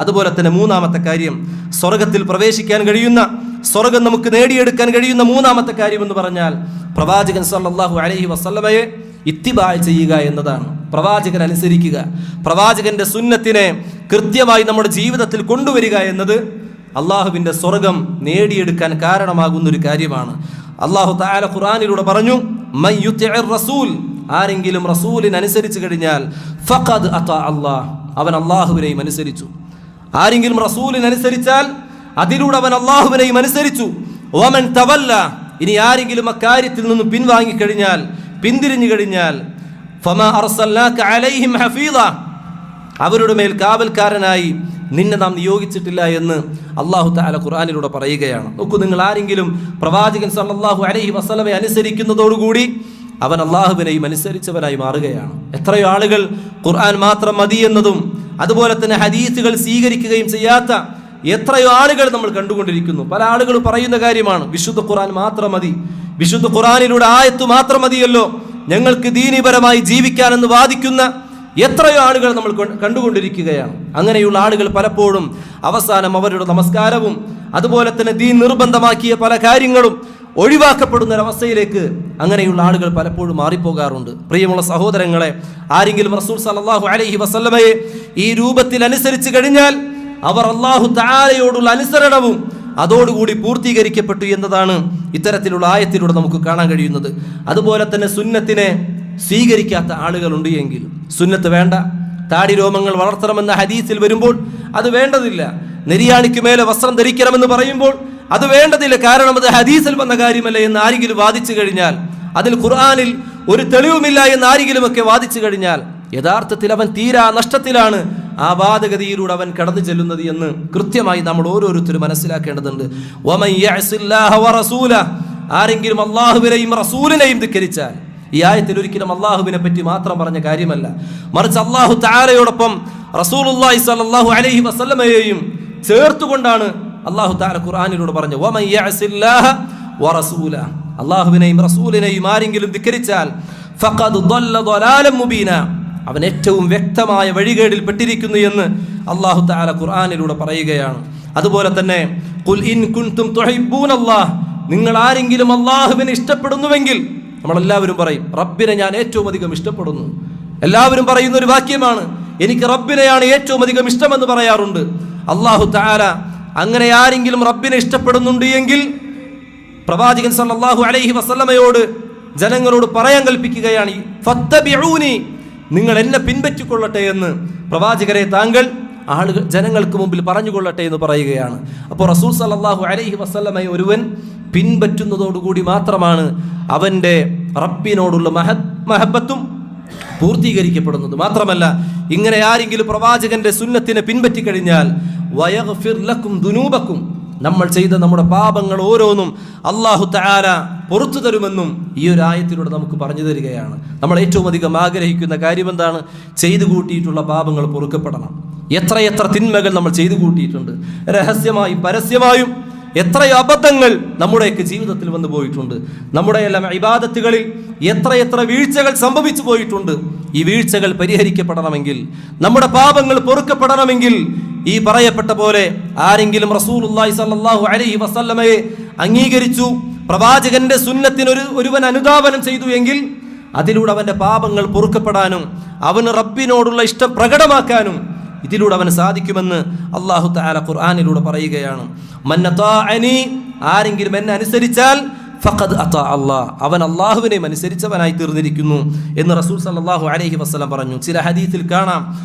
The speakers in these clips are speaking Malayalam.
അതുപോലെ തന്നെ മൂന്നാമത്തെ കാര്യം സ്വർഗത്തിൽ പ്രവേശിക്കാൻ കഴിയുന്ന സ്വർഗം നമുക്ക് നേടിയെടുക്കാൻ കഴിയുന്ന മൂന്നാമത്തെ കാര്യം എന്ന് പറഞ്ഞാൽ പ്രവാചകൻ സല്ലല്ലാഹു അലഹി വസ്ലമയെ ഇത്തിബായ് ചെയ്യുക എന്നതാണ്. പ്രവാചകൻ അനുസരിക്കുക. പ്രവാചകന്റെ സുന്നത്തിനെ കൃത്യമായി നമ്മുടെ ജീവിതത്തിൽ കൊണ്ടുവരിക എന്നത് അള്ളാഹുവിന്റെ സ്വർഗം നേടിയെടുക്കാൻ കാരണമാകുന്ന ഒരു കാര്യമാണ്. അള്ളാഹു താല ഖുറാനിലൂടെ പറഞ്ഞു "മൻ യുത്തിഇർ റസൂൽ ആരെങ്കിലും റസൂലിന് അനുസരിച്ച് കഴിഞ്ഞാൽ ഫഖദ് അതാ അള്ളാഹ്. അവൻ അള്ളാഹുവിനെയും അനുസരിച്ചു. ആരെങ്കിലും റസൂലിന് അനുസരിച്ചാൽ അതിലൂടെ അവൻ അള്ളാഹുവിനെയും അനുസരിച്ചു. ഓമൻ തവല്ല ഇനി ആരെങ്കിലും അക്കാര്യത്തിൽ നിന്ന് പിൻവാങ്ങിക്കഴിഞ്ഞാൽ പിന്തിരിഞ്ഞു കഴിഞ്ഞാൽ അവരുടെ മേൽ കാവൽക്കാരനായി നിന്നെ നാം നിയോഗിച്ചിട്ടില്ല എന്ന് അള്ളാഹു താല ഖുർആാനിലൂടെ പറയുകയാണ്. നോക്കൂ നിങ്ങൾ ആരെങ്കിലും പ്രവാചകൻ സല്ലല്ലാഹു അലൈഹി വസ്ലമെ അനുസരിക്കുന്നതോടുകൂടി അവൻ അള്ളാഹുവിനെയും അനുസരിച്ചവനായി മാറുകയാണ്. എത്രയോ ആളുകൾ ഖുർആൻ മാത്രം മതി എന്നതും അതുപോലെ തന്നെ ഹദീസുകൾ സ്വീകരിക്കുകയും ചെയ്യാത്ത എത്രയോ ആളുകൾ നമ്മൾ കണ്ടുകൊണ്ടിരിക്കുന്നു. പല ആളുകൾ പറയുന്ന കാര്യമാണ് വിശുദ്ധ ഖുറാൻ മാത്രം മതി. വിശുദ്ധ ഖുറാനിലൂടെ ആയത്ത് മാത്രം മതിയല്ലോ. ഞങ്ങൾക്ക് ദീനീപരമായി ജീവിക്കാനെന്ന് വാദിക്കുന്ന എത്രയോ ആളുകൾ നമ്മൾ കണ്ടുകൊണ്ടിരിക്കുകയാണ്. അങ്ങനെയുള്ള ആളുകൾ പലപ്പോഴും അവസാനം അവരുടെ നമസ്കാരവും അതുപോലെ തന്നെ ദീൻ നിർബന്ധമാക്കിയ പല കാര്യങ്ങളും ഒഴിവാക്കപ്പെടുന്ന ഒരവസ്ഥയിലേക്ക് അങ്ങനെയുള്ള ആളുകൾ പലപ്പോഴും മാറിപ്പോകാറുണ്ട്. പ്രിയമുള്ള സഹോദരങ്ങളെ ആരെങ്കിലും റസൂൽ സല്ലല്ലാഹു അലൈഹി വസല്ലമയെ ഈ രൂപത്തിൽ അനുസരിച്ച് കഴിഞ്ഞാൽ അവർ അള്ളാഹു താരയോടുള്ള അനുസരണവും അതോടുകൂടി പൂർത്തീകരിക്കപ്പെട്ടു എന്നതാണ് ഇത്തരത്തിലുള്ള ആയത്തിലൂടെ നമുക്ക് കാണാൻ കഴിയുന്നത്. അതുപോലെ തന്നെ സുന്നത്തിനെ സ്വീകരിക്കാത്ത ആളുകളുണ്ട് എങ്കിൽ സുന്നത്ത് വേണ്ട. താടി രോമങ്ങൾ വളർത്തണമെന്ന ഹദീസിൽ വരുമ്പോൾ അത് വേണ്ടതില്ല. നെരിയാണിക്ക് മേലെ വസ്ത്രം ധരിക്കണമെന്ന് പറയുമ്പോൾ അത് വേണ്ടതില്ല കാരണം അത് ഹദീസിൽ വന്ന കാര്യമല്ല എന്ന് ആരെങ്കിലും വാദിച്ചു കഴിഞ്ഞാൽ അതിൽ ഖുർആാനിൽ ഒരു തെളിവുമില്ല എന്ന് ആരെങ്കിലുമൊക്കെ വാദിച്ചു കഴിഞ്ഞാൽ യഥാർത്ഥത്തിൽ അവൻ തീരാ നഷ്ടത്തിലാണ് ആ വാദഗതിയിലൂടെ അവൻ കടന്നു ചെല്ലുന്നത് എന്ന് കൃത്യമായി നമ്മൾ ഓരോരുത്തരും മനസ്സിലാക്കേണ്ടതുണ്ട്. ആരെങ്കിലും അള്ളാഹുവിനെയും റസൂലിനെയും ധിക്കരിച്ചാൽ ഈ ആയത്തിൽ ഒരിക്കലും അള്ളാഹുവിനെ പറ്റി മാത്രം പറഞ്ഞ കാര്യമല്ല മറിച്ച് അള്ളാഹു താരയോടൊപ്പം സ്വല്ലല്ലാഹു അലൈഹി വസല്ലമയെയും ചേർത്തുകൊണ്ടാണ് അള്ളാഹു താല ഖുർആാനിലൂടെ പറഞ്ഞു വറസൂല അള്ളാഹുവിനെയും റസൂലിനെയും ആരെങ്കിലും ധിക്കരിച്ചാൽ മുബീന. അവൻ ഏറ്റവും വ്യക്തമായ വഴികേടിൽ പെട്ടിരിക്കുന്നു എന്ന് അള്ളാഹു താല ഖുർആാനിലൂടെ പറയുകയാണ്. അതുപോലെ തന്നെ കുൽ ഇൻ കുൻതും നിങ്ങൾ ആരെങ്കിലും അള്ളാഹുവിനെ ഇഷ്ടപ്പെടുന്നുവെങ്കിൽ നമ്മളെല്ലാവരും പറയും റബ്ബിനെ ഞാൻ ഏറ്റവും അധികം ഇഷ്ടപ്പെടുന്നു. എല്ലാവരും പറയുന്ന ഒരു വാക്യമാണ് എനിക്ക് റബ്ബിനെയാണ് ഏറ്റവും അധികം ഇഷ്ടമെന്ന് പറയാറുണ്ട്. അള്ളാഹു താല അങ്ങനെ ആരെങ്കിലും റബ്ബിനെ ഇഷ്ടപ്പെടുന്നുണ്ട് എങ്കിൽ പ്രവാചകൻ സല്ലാഹു അലൈഹി വസല്ലമയോട് ജനങ്ങളോട് പറയാൻ കൽപ്പിക്കുകയാണ് ഫത്തബിഊനി നിങ്ങൾ എന്നെ പിൻപറ്റിക്കൊള്ളട്ടെ എന്ന്. പ്രവാചകരെ താങ്കൾ ആളുകൾ ജനങ്ങൾക്ക് മുമ്പിൽ പറഞ്ഞുകൊള്ളട്ടെ എന്ന് പറയുകയാണ്. അപ്പോൾ റസൂൽ സല്ലല്ലാഹു അലൈഹി വസല്ലമയെ ഒരുവൻ പിൻപറ്റുന്നതോടുകൂടി മാത്രമാണ് അവന്റെ റബ്ബിനോടുള്ള മഹ മഹബത്തും പൂർത്തീകരിക്കപ്പെടുന്നത് മാത്രമല്ല ഇങ്ങനെ ആരെങ്കിലും പ്രവാചകന്റെ സുന്നത്തിനെ പിൻപറ്റി കഴിഞ്ഞാൽ വയഗ്ഫിർ ലക്കും ദുനൂബക്കും നമ്മൾ ചെയ്ത നമ്മുടെ പാപങ്ങൾ ഓരോന്നും അള്ളാഹു താര പുറത്തു തരുമെന്നും ഈ ഒരു ആയത്തിലൂടെ നമുക്ക് പറഞ്ഞു തരികയാണ്. നമ്മൾ ഏറ്റവും അധികം ആഗ്രഹിക്കുന്ന കാര്യം എന്താണ്? ചെയ്തു കൂട്ടിയിട്ടുള്ള പാപങ്ങൾ പൊറുക്കപ്പെടണം. എത്രയെത്ര തിന്മകൾ നമ്മൾ ചെയ്തു കൂട്ടിയിട്ടുണ്ട്. രഹസ്യമായും പരസ്യമായും എത്രയോ അബദ്ധങ്ങൾ നമ്മുടെയൊക്കെ ജീവിതത്തിൽ വന്നു പോയിട്ടുണ്ട്. നമ്മുടെ എല്ലാം ഇബാദത്തുകളിൽ എത്ര വീഴ്ചകൾ സംഭവിച്ചു പോയിട്ടുണ്ട്. ഈ വീഴ്ചകൾ പരിഹരിക്കപ്പെടണമെങ്കിൽ നമ്മുടെ പാപങ്ങൾ പൊറുക്കപ്പെടണമെങ്കിൽ ഈ പറയപ്പെട്ട പോലെ ആരെങ്കിലും റസൂലുള്ളാഹി സ്വല്ലല്ലാഹു അലൈഹി വസല്ലമയെ അംഗീകരിച്ചു പ്രവാചകന്റെ സുന്നത്തിന് ഒരു ഒരുവൻ അനുധാവനം ചെയ്തു എങ്കിൽ അതിലൂടെ അവന്റെ പാപങ്ങൾ പൊറുക്കപ്പെടാനും അവന് റബ്ബിനോടുള്ള ഇഷ്ടം പ്രകടമാക്കാനും ഇതിലൂടെ അവന് സാധിക്കുമെന്ന് അള്ളാഹു താല ഖുർആാനിലൂടെ പറയുകയാണ്. ആരെങ്കിലും എന്നെ അനുസരിച്ചാൽ ഫഖദ് അതാ അള്ളാഹ് അവൻ അള്ളാഹുവിനെയും അനുസരിച്ചവനായി തീർന്നിരിക്കുന്നു എന്ന് റസൂൽ സല്ലാഹു അലഹി വസ്ലം പറഞ്ഞു. ചില ഹദീസിൽ കാണാം.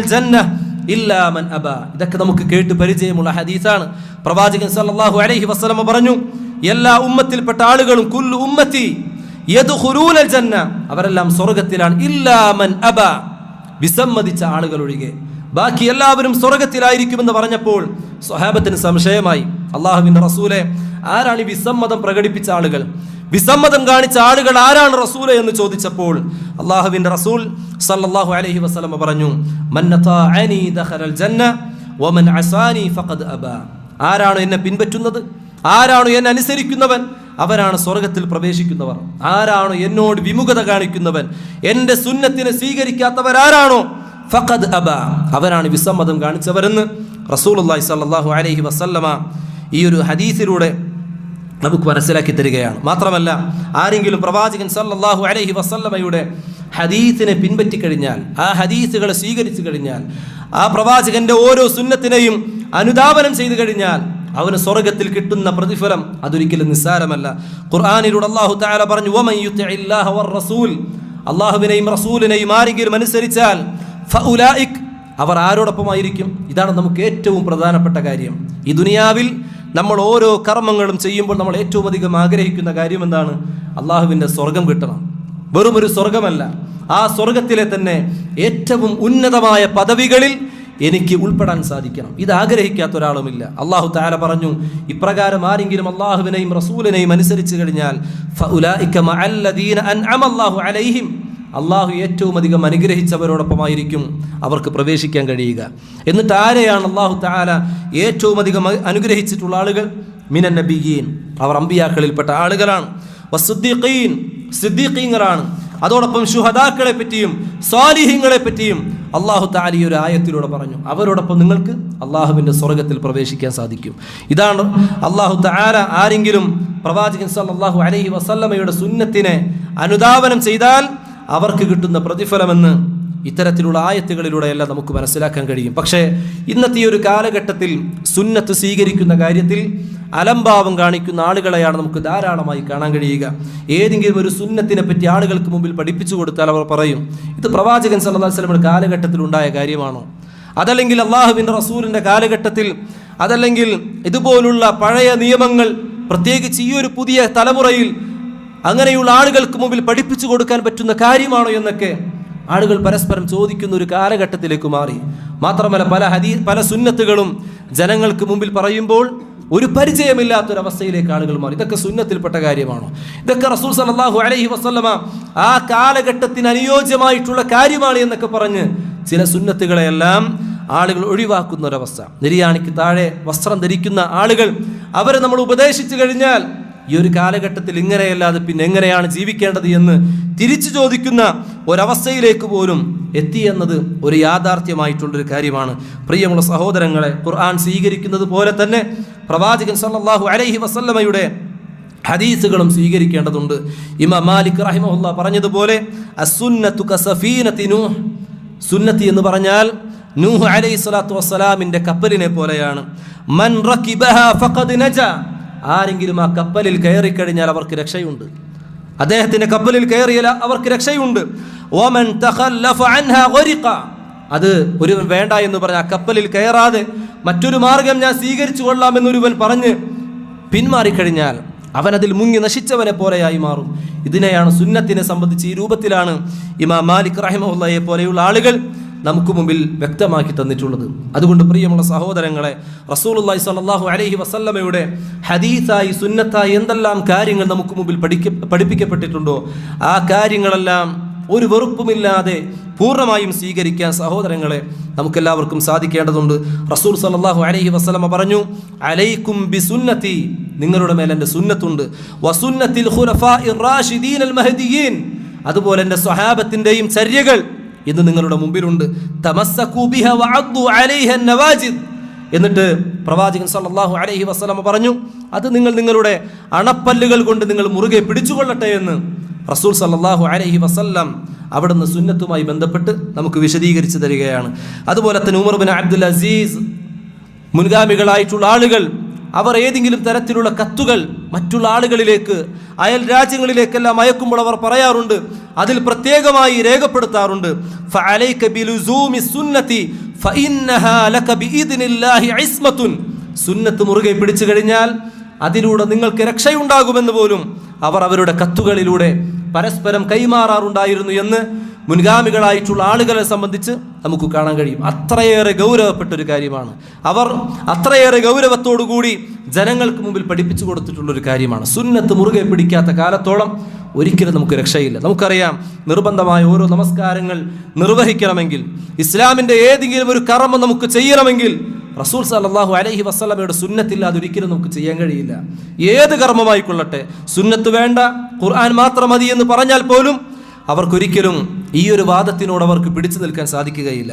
ജന്ന ഇല്ലാ മൻ അബ. ഇതൊക്കെ നമുക്ക് കേട്ട് പരിചയമുള്ള ഹദീസാണ്. പ്രവാചകൻ സല്ലാഹു അലഹി വസ്ലമ പറഞ്ഞു എല്ലാ ഉമ്മത്തിൽപ്പെട്ട ആളുകളും കുല്ലു ഉമ്മത്തി ജന്ന. അവരെല്ലാം സ്വർഗത്തിലാണ് ഇല്ലാമൻ അബ. വിസമ്മതിച്ച ആളുകൾ ഒഴികെ ബാക്കി എല്ലാവരും സ്വർഗത്തിലായിരിക്കുമെന്ന് പറഞ്ഞപ്പോൾ സ്വഹാബത്തിന് സംശയമായി. അള്ളാഹുവിന്റെ റസൂലെ ആരാണ് ഈ വിസമ്മതം പ്രകടിപ്പിച്ച ആളുകൾ? വിസമ്മതം കാണിച്ച ആളുകൾ ആരാണ് റസൂല എന്ന് ചോദിച്ചപ്പോൾ അള്ളാഹുവിന്റെ റസൂൽ സല്ലാഹു അലഹി വസ്ലമ പറഞ്ഞു ആരാണ് എന്നെ പിൻപറ്റുന്നത്? ആരാണ് എന്നെ അനുസരിക്കുന്നവൻ? അവരാണ് സ്വർഗത്തിൽ പ്രവേശിക്കുന്നവർ. ആരാണോ എന്നോട് വിമുഖത കാണിക്കുന്നവൻ? എന്റെ സുന്നത്തിനെ സ്വീകരിക്കാത്തവരാരാണോ ഫഖദ് അബ. അവരാണ് വിസമ്മതം കാണിച്ചവരെന്ന് റസൂലുള്ളാഹി സ്വല്ലല്ലാഹു അലൈഹി വസല്ലമ ഈ ഒരു ഹദീസിലൂടെ നമുക്ക് മനസ്സിലാക്കി തരികയാണ്. മാത്രമല്ല ആരെങ്കിലും പ്രവാചകൻ സല്ലാഹു അലൈഹി വസല്ലമയുടെ ഹദീസിനെ പിൻപറ്റി കഴിഞ്ഞാൽ ആ ഹദീസുകളെ സ്വീകരിച്ചു കഴിഞ്ഞാൽ ആ പ്രവാചകന്റെ ഓരോ സുന്നത്തിനെയും അനുധാവനം ചെയ്തു കഴിഞ്ഞാൽ അവന് സ്വർഗത്തിൽ കിട്ടുന്ന പ്രതിഫലം അതൊരിക്കലും നിസ്സാരമല്ല. ഖുർആാനിലൂടെ അള്ളാഹു താല പറഞ്ഞു "വമൻ യുത്തിഇല്ലാഹ വർ-റസൂൽ" അള്ളാഹുവിനെയും റസൂലിനെയും ആരെങ്കിലും അനുസരിച്ചാൽ അവർ ആരോടൊപ്പമായിരിക്കും. ഇതാണ് നമുക്ക് ഏറ്റവും പ്രധാനപ്പെട്ട കാര്യം. ഈ ദുനിയാവിൽ നമ്മൾ ഓരോ കർമ്മങ്ങളും ചെയ്യുമ്പോൾ നമ്മൾ ഏറ്റവും അധികം ആഗ്രഹിക്കുന്ന കാര്യം എന്താണ്? അള്ളാഹുവിന്റെ സ്വർഗം കിട്ടണം. വെറും ഒരു സ്വർഗമല്ല ആ സ്വർഗത്തിലെ തന്നെ ഏറ്റവും ഉന്നതമായ പദവികളിൽ എനിക്ക് ഉൾപ്പെടാൻ സാധിക്കണം. ഇത് ആഗ്രഹിക്കാത്ത ഒരാളുമില്ല. അള്ളാഹു താര പറഞ്ഞു ഇപ്രകാരം ആരെങ്കിലും അള്ളാഹുവിനെയും റസൂലിനെയും അനുസരിച്ച് കഴിഞ്ഞാൽ അള്ളാഹു ഏറ്റവും അധികം അനുഗ്രഹിച്ചവരോടൊപ്പമായിരിക്കും അവർക്ക് പ്രവേശിക്കാൻ കഴിയുക. എന്നിട്ട് ആരെയാണ് അള്ളാഹു താല ഏറ്റവും അധികം അനുഗ്രഹിച്ചിട്ടുള്ള ആളുകൾ? മിനൻ നബിയീൻ. അവർ അമ്പിയാക്കളിൽപ്പെട്ട ആളുകളാണ്. വസുദ്ദീഖീൻ. സിദ്ദീഖീങ്ങളാണ്. അതോടൊപ്പം ശുഹദാക്കളെ പറ്റിയും സ്വാലിഹ്യങ്ങളെ പറ്റിയും അള്ളാഹു താലി ഒരു ആയത്തിലൂടെ പറഞ്ഞു. അവരോടൊപ്പം നിങ്ങൾക്ക് അള്ളാഹുവിന്റെ സ്വർഗത്തിൽ പ്രവേശിക്കാൻ സാധിക്കും. ഇതാണ് അള്ളാഹു താര ആരെങ്കിലും പ്രവാചകൻ സല്ലല്ലാഹു അലൈഹി വസല്ലമയുടെ സുന്നത്തിനെ അനുധാവനം ചെയ്താൽ അവർക്ക് കിട്ടുന്ന പ്രതിഫലമെന്ന് ഇത്തരത്തിലുള്ള ആയത്തുകളിലൂടെയെല്ലാം നമുക്ക് മനസ്സിലാക്കാൻ കഴിയും. പക്ഷേ ഇന്നത്തെ ഒരു കാലഘട്ടത്തിൽ സുന്നത്ത് സ്വീകരിക്കുന്ന കാര്യത്തിൽ അലംഭാവം കാണിക്കുന്ന ആളുകളെയാണ് നമുക്ക് ധാരാളമായി കാണാൻ കഴിയുക. ഏതെങ്കിലും ഒരു സുന്നത്തിനെ പറ്റി ആളുകൾക്ക് മുമ്പിൽ പഠിപ്പിച്ചു കൊടുത്താൽ അവർ പറയും ഇത് പ്രവാചകൻ സല്ലാ കാലഘട്ടത്തിൽ ഉണ്ടായ കാര്യമാണോ? അതല്ലെങ്കിൽ അള്ളാഹുവിന്റെ റസൂലിന്റെ കാലഘട്ടത്തിൽ അതല്ലെങ്കിൽ ഇതുപോലുള്ള പഴയ നിയമങ്ങൾ പ്രത്യേകിച്ച് ഈ ഒരു പുതിയ തലമുറയിൽ അങ്ങനെയുള്ള ആളുകൾക്ക് മുമ്പിൽ പഠിപ്പിച്ചു കൊടുക്കാൻ പറ്റുന്ന കാര്യമാണോ എന്നൊക്കെ ആളുകൾ പരസ്പരം ചോദിക്കുന്ന ഒരു കാലഘട്ടത്തിലേക്ക് മാറി. മാത്രമല്ല പല ഹദീ പല സുന്നത്തുകളും ജനങ്ങൾക്ക് മുമ്പിൽ പറയുമ്പോൾ ഒരു പരിചയമില്ലാത്തൊരവസ്ഥയിലേക്ക് ആളുകൾ മാറി. ഇതൊക്കെ സുന്നത്തിൽപ്പെട്ട കാര്യമാണോ? ഇതൊക്കെ റസൂൽ സലാഹു അലൈഹി വസല്ലമ ആ കാലഘട്ടത്തിന് അനുയോജ്യമായിട്ടുള്ള കാര്യമാണ് എന്നൊക്കെ പറഞ്ഞ് ചില സുന്നത്തുകളെയെല്ലാം ആളുകൾ ഒഴിവാക്കുന്ന ഒരവസ്ഥ നിര്യാണിക്ക് താഴെ വസ്ത്രം ധരിക്കുന്ന ആളുകൾ അവരെ നമ്മൾ ഉപദേശിച്ചു കഴിഞ്ഞാൽ ഈ ഒരു കാലഘട്ടത്തിൽ ഇങ്ങനെയല്ലാതെ പിന്നെ എങ്ങനെയാണ് ജീവിക്കേണ്ടത് എന്ന് തിരിച്ചു ചോദിക്കുന്ന ഒരവസ്ഥയിലേക്ക് പോലും എത്തി എത്തിയെന്നത് ഒരു യാഥാർത്ഥ്യമായിട്ടുള്ളൊരു കാര്യമാണ്. പ്രിയമുള്ള സഹോദരങ്ങളെ ഖുർആൻ സ്വീകരിക്കുന്നത് പോലെ തന്നെ പ്രവാചകൻ സല്ലാഹു അലൈഹി വസല്ലമയുടെ ഹദീസുകളും സ്വീകരിക്കേണ്ടതുണ്ട്. ഇമാം മാലിക് റഹിമഹുല്ല പറഞ്ഞതുപോലെ അസുന്നത്തു സുന്നത്തി എന്ന് പറഞ്ഞാൽ നൂഹ് അലൈഹി സ്വലാത്തു വസ്സലാമിന്റെ കപ്പലിനെ പോലെയാണ്. മൻ ഫഖദ് നജ. ആരെങ്കിലും ആ കപ്പലിൽ കയറിക്കഴിഞ്ഞാൽ അവർക്ക് രക്ഷയുണ്ട്. അദ്ദേഹത്തിന്റെ കപ്പലിൽ കയറിയാൽ അവർക്ക് രക്ഷയുണ്ട്. ഓമൻ അത് ഒരു വേണ്ട എന്ന് പറഞ്ഞ ആ കപ്പലിൽ കയറാതെ മറ്റൊരു മാർഗം ഞാൻ സ്വീകരിച്ചു കൊള്ളാമെന്നൊരുവൻ പറഞ്ഞ് പിന്മാറിക്കഴിഞ്ഞാൽ അവൻ അതിൽ മുങ്ങി നശിച്ചവനെ പോലെയായി മാറും. ഇതിനെയാണ് സുന്നത്തിനെ സംബന്ധിച്ച് ഈ രൂപത്തിലാണ് ഇമാ മാലിക് റഹിമഹുല്ലയെ പോലെയുള്ള ആളുകൾ നമുക്ക് മുമ്പിൽ വ്യക്തമാക്കി തന്നിട്ടുള്ളത്. അതുകൊണ്ട് പ്രിയമുള്ള സഹോദരങ്ങളെ റസൂലുള്ളാഹി സ്വല്ലല്ലാഹു അലഹി വസല്ലമയുടെ ഹദീസായി സുന്നത്തായി എന്തെല്ലാം കാര്യങ്ങൾ നമുക്ക് മുമ്പിൽ പഠിക്ക പഠിപ്പിക്കപ്പെട്ടിട്ടുണ്ടോ? ആ കാര്യങ്ങളെല്ലാം ഒരു വെറുപ്പുമില്ലാതെ പൂർണമായും സ്വീകരിക്കാൻ സഹോദരങ്ങളെ നമുക്കെല്ലാവർക്കും സാധിക്കേണ്ടതുണ്ട്. റസൂൽ സല്ലല്ലാഹു അലൈഹി വസ്ലമ പറഞ്ഞു അലൈക്കും ബി സുന്നത്തി നിങ്ങളുടെ മേലെ എന്റെ സുന്നത്തുണ്ട്. വസുന്നത്തിൽ അതുപോലെ എന്റെ സ്വഹാബത്തിന്റെയും ചര്യകൾ ഇന്ന് നിങ്ങളുടെ മുമ്പിലുണ്ട്. എന്നിട്ട് പ്രവാചകൻ സല്ലല്ലാഹു അലൈഹി വസ്ലമ പറഞ്ഞു അത് നിങ്ങൾ നിങ്ങളുടെ അണപ്പല്ലുകൾ കൊണ്ട് നിങ്ങൾ മുറുകെ പിടിച്ചുകൊള്ളട്ടെ എന്ന്. റസൂൽ സല്ലാഹു അലഹി വസല്ലം അവിടുന്ന് സുന്നത്തുമായി ബന്ധപ്പെട്ട് നമുക്ക് വിശദീകരിച്ചു തരികയാണ്. അതുപോലെ തന്നെ ഉമർ ബിൻ അബ്ദുൽ അസീസ് മുൻഗാമികളായിട്ടുള്ള ആളുകൾ അവർ ഏതെങ്കിലും തരത്തിലുള്ള കത്തുകൾ മറ്റുള്ള ആളുകളിലേക്ക് അയൽ രാജ്യങ്ങളിലേക്കെല്ലാം അയക്കുമ്പോൾ അവർ പറയാറുണ്ട് അതിൽ പ്രത്യേകമായി രേഖപ്പെടുത്താറുണ്ട്. സുന്നത്ത് മുറുകെ പിടിച്ചു കഴിഞ്ഞാൽ അതിലൂടെ നിങ്ങൾക്ക് രക്ഷയുണ്ടാകുമെന്ന് പോലും അവർ അവരുടെ കത്തുകളിലൂടെ പരസ്പരം കൈമാറാറുണ്ടായിരുന്നു എന്ന് മുൻഗാമികളായിട്ടുള്ള ആളുകളെ സംബന്ധിച്ച് നമുക്ക് കാണാൻ കഴിയും. അത്രയേറെ ഗൗരവപ്പെട്ട ഒരു കാര്യമാണ്. അവർ അത്രയേറെ ഗൗരവത്തോടുകൂടി ജനങ്ങൾക്ക് മുമ്പിൽ പഠിപ്പിച്ചു കൊടുത്തിട്ടുള്ളൊരു കാര്യമാണ്. സുന്നത്ത് മുറുകെ പിടിക്കാത്ത കാലത്തോളം ഒരിക്കലും നമുക്ക് രക്ഷയില്ല. നമുക്കറിയാം നിർബന്ധമായ ഓരോ നമസ്കാരങ്ങൾ നിർവഹിക്കണമെങ്കിൽ ഇസ്ലാമിന്റെ ഏതെങ്കിലും ഒരു കർമ്മം നമുക്ക് ചെയ്യണമെങ്കിൽ റസൂൽ സല്ലല്ലാഹു അലഹി വസ്ലമയുടെ സുന്നത്തില്ല അതൊരിക്കലും നമുക്ക് ചെയ്യാൻ കഴിയില്ല. ഏത് കർമ്മമായിക്കൊള്ളട്ടെ സുന്നത്ത് വേണ്ട ഖുർആൻ മാത്രം മതി എന്ന് പറഞ്ഞാൽ പോലും അവർക്കൊരിക്കലും ഈ ഒരു വാദത്തിനോട് അവർക്ക് പിടിച്ചു നിൽക്കാൻ സാധിക്കുകയില്ല.